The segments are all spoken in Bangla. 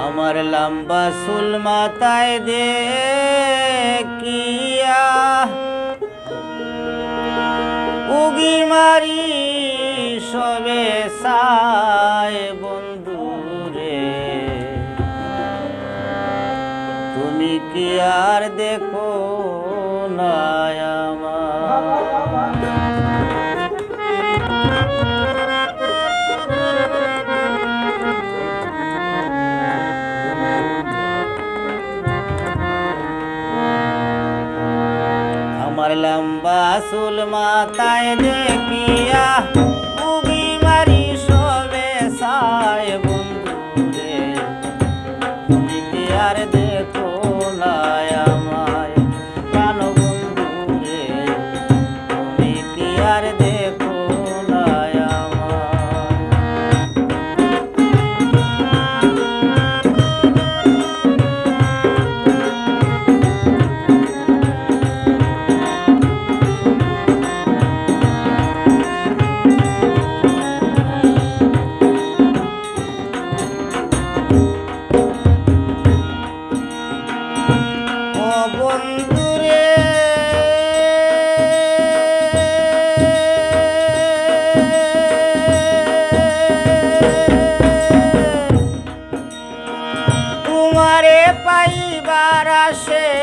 আমার লম্বা সুল মাথায় দে কিয়া উগি মারি সবে সায় বন্ধু রে তুমি কি আর দেখ रसूल माता ने किया। say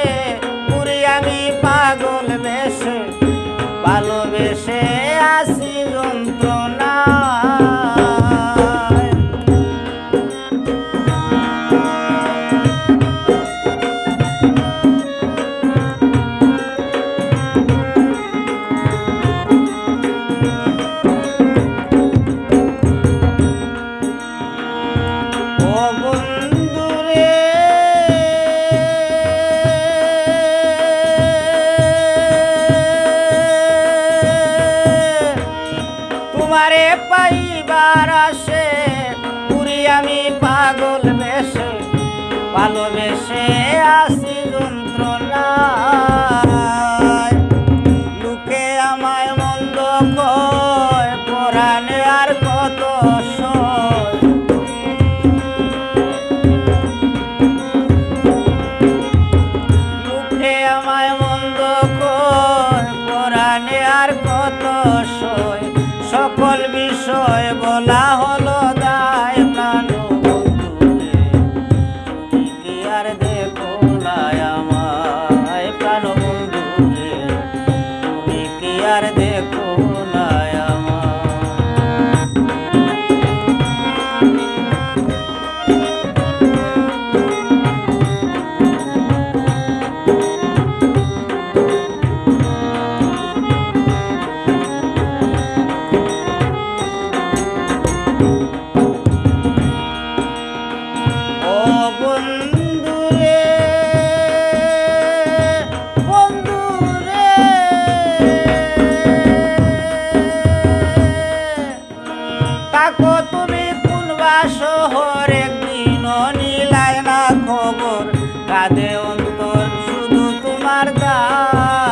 তোমার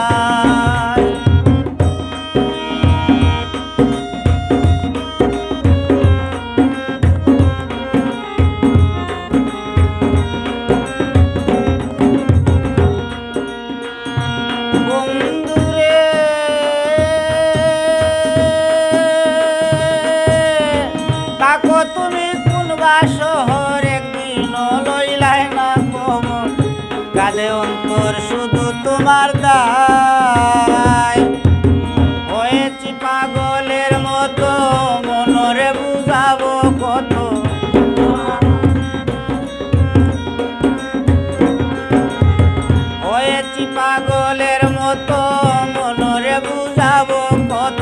আমার দায়। হয়েছি পাগলের মতো, মনরে বুঝাবো কত। হয়েছি পাগলের মতো, মনরে বুঝাবো কত।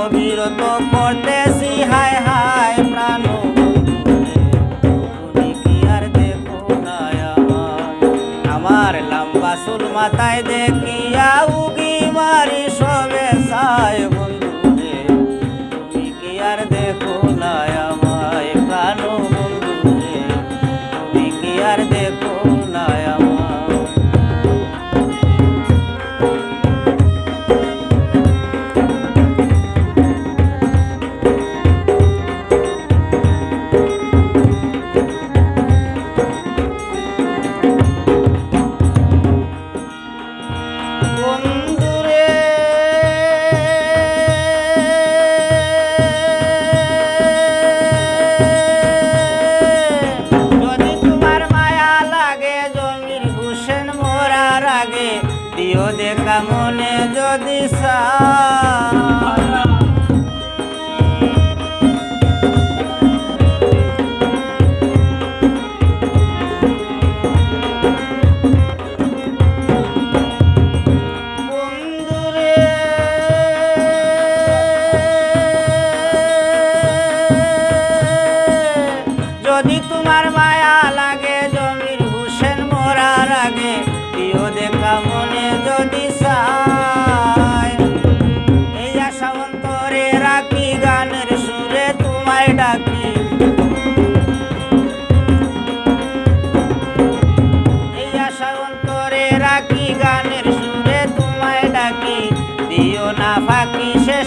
অবিরত করতেছি হায় হায় প্রাণ। চুল মাথায় দেখিয়া উগ দিও না ফাঁকি শেষ